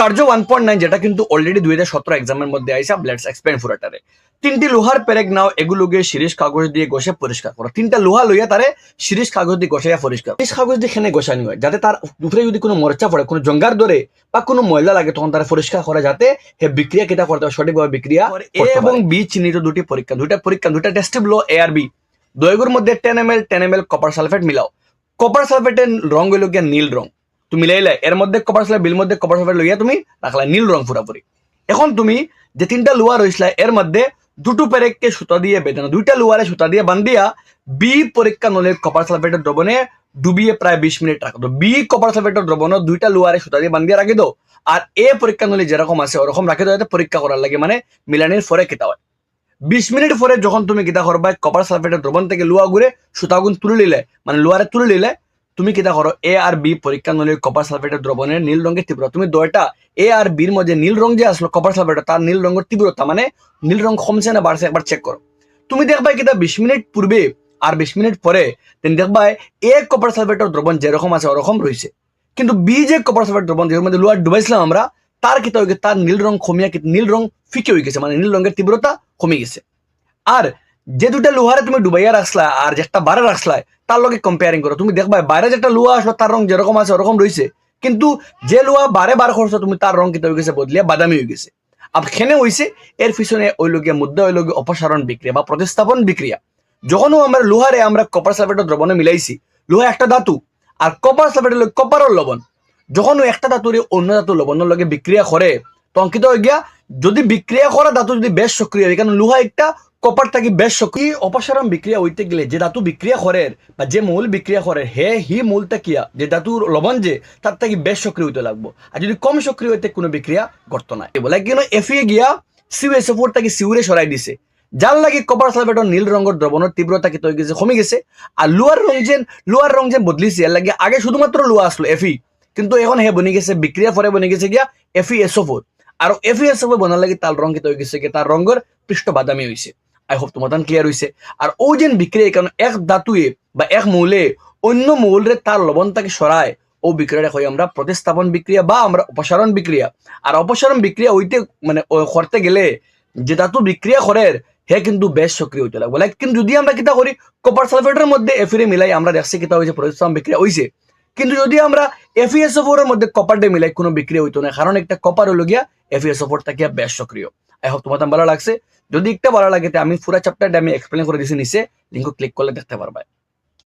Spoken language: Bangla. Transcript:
কার্য ওয়ান পয়েন্ট নাইন যেটা কিন্তু অলরেডি দুই হাজার সতেরো এক্সামের মধ্যে আইসা লেটস এক্সপ্লেন ফুরাটারে তিনটি লোহার পেরেক নাও এগুলোকে শিরিষ কাগজ দিয়ে ঘষে পরিষ্কার করো। তিনটা লোহা লইয়া তারে শিরিষ কাগজ দিয়ে ঘষাইয়া পরিষ্কার শিরিষ কাগজ দিয়ে খেনে ঘষানি হয় যাতে তার উপরে যদি কোনো মরচা পড়ে কোনো জঙ্গার ধরে বা কোনো ময়লা লাগে তখন তারা পরিষ্কার করে যাতে হে বিক্রিয়া কেটা করতে হয় সঠিকভাবে বিক্রিয়া এ এবং বি চিহ্নিত দুটি পরীক্ষা। দুইটা পরীক্ষা দুইটা টেস্টিভ লো এ আর বি দৈগুর মধ্যে ten M L ten M L copper sulphate মিলাও। কপার সালফেটের রং হইল গিয়া নীল রং। তুমি মিলাইলে এর মধ্যে কপার সালফেট বিল মধ্যে কপার সালফেট লইয়া তুমি রাখলা নীল রং পুরাপুরি এখন তুমি যে তিনটা লোয়া রইছিলা এর মধ্যে দুটো পেরেককে সুতা দিয়ে বেঁধানো দুইটা লোয়ারে সুতা দিয়ে বান্ধিয়া, বি পরীক্ষা নলে কপার সালফেটের দ্রবণে ডুবিয়ে প্রায় বিশ মিনিট রাখো তো বি কপার সালফেটের দ্রবণ দুইটা লোয়ারে সুতা দিয়ে বান্ধিয়ে রাখি দাও আর এ পরীক্ষা নলে যেরকম আছে ওরকম রাখি দাও যাতে পরীক্ষা করার লাগে মানে মিলানির পরে কেটা হয়। বিশ মিনিট পরে যখন তুমি কিতা করবা কপার সালফেটের দ্রবণ থেকে লোয়া ঘুরে সুতাগুন তুলে নিলে মানে লোয়ারে তুলে নিলে তুমি কিতা করো? এ আর বি পরীক্ষা নলে কপার সালফেটের দ্রবণের নীল রঙের তীব্রতা। তুমি দয়টা এ আর বির মধ্যে নীল রং যে আসলো কপার সালফেট তার নীল রঙের তীব্রতা মানে নীল রং কমছে না বাড়ছে, একবার চেক করো। তুমি দেখবা কিতা বিশ মিনিট পূর্বে আর বিশ মিনিট পরে তুমি দেখবা এ কপার সালফেটের দ্রবণ যেরকম আছে, ওরকম রয়েছে। কিন্তু বি যে কপার সালফেট দ্রবণ, যের মধ্যে লোয়ার ডুবাইছিলাম আমরা, তার কিতা হয়ে তার নীল রং কমিয়া, নীল রং ফিকে হয়ে গেছে মানে নীল রঙের তীব্রতা কমে গেছে। আর যে দুটা লোহারে তুমি ডুবাইয়া রাখলা আর যে একটা বারে রাখলা তার লগে কম্পেয়ারিং করো। তুমি দেখবা, বাইরে যেটা লোহা আসলো, তার রং যেরকম আছে, ওরকম রয়েছে কিন্তু যে লোহা বারে বার করছ, তুমি তার রং হয়ে গেছে, বদলিয়া বাদামি হয়ে গেছে। আর খেনে হয়েছে এর পিছনে ওই লোকে মুদ্রা, ওই লোকে অপসারণ বিক্রিয়া বা প্রতিস্থাপন বিক্রিয়া। যখনও আমরা লোহারে আমরা কপার সালফেটের দ্রবণে মিলাইছি, লোহা একটা ধাতু আর কপার সালফেটের কপারর লবণ। যখন একটা ধাতুরে অন্য ধাতু লবণের লগে বিক্রিয়া করে তখন কিতা হয়ে গিয়া যদি বিক্রিয়া করা ধাতু যদি বেশ সক্রিয় হয় কারণ লোহা একটা কপার থাকি বেশ সক্রিয়। অপসারণ বিক্রিয়া হইতে গেলে যে ধাতু বিক্রিয়া করে বা যে মূল বিক্রিয়া করে হে হি মূলটা কিয়া যে ধাতুর লবণ যে তার থাকি বেশ সক্রিয় হইতে লাগবো। আর যদি কম সক্রিয় হইতে কোনো বিক্রিয়া করতো না বলে কেন এফিয়ে গিয়া সিউএস ফোর তাকে সিউরে সরাই দিছে। যার লাগে কপার সালফেটর নীল রঙের দ্রবণের তীব্রতা কি তৈরি গেছে কমে গেছে। আর লোয়ার রং যে লোয়ার রং যে বদলিছে এর লাগে আগে শুধুমাত্র লোয়া আসলো এফি। কিন্তু এখন হে বনি গেছে বিক্রিয়া পরে বনি গেছে গিয়া এফি এসও ফোর আর এফি এসও ফোর বনার লাগে তার রং কি তৈরি গেছে গিয়া পৃষ্ঠ বাদামি হয়েছে আই হোপ তোমার ক্লিয়ার হয়েছে আর ও যেন বিক্রিয়া কারণ এক ধাতুয়ে বা এক মৌলে অন্য মৌলরে তার লবণটাকে সরায় ও বিক্রিয়া হয় আমরা প্রতিস্থাপন বিক্রিয়া বা আমরা অপসারণ বিক্রিয়া আর অপসারণ বিক্রিয়া হইতে মানে করতে গেলে যে ধাতু বিক্রিয়া করে হে কিন্তু বেশ সক্রিয় হইতে লাগবে। লাইক কিন্তু যদি আমরা কিতা করি কপার সালফেটের মধ্যে এফিরে মিলাই আমরা দেখছি কিতা হয়েছে প্রতিস্থাপন বিক্রিয়া হয়েছে কিন্তু যদি আমরা এফিএসও ফোর এর মধ্যে কপার ডে মিলাই, কোনো বিক্রি হইতো না। কারণ একটা কপার হলো গিয়া এফিএসও ফোর থাকিয়া বেশ সক্রিয়। আই হোপ তোমার ভালো লাগছে। যদি একটা ভালো লাগে আমি পুরা চ্যাপ্টারটা আমি এক্সপ্লেন করে দিছি নিচে। লিঙ্ক ক্লিক করলে দেখতে পারবা।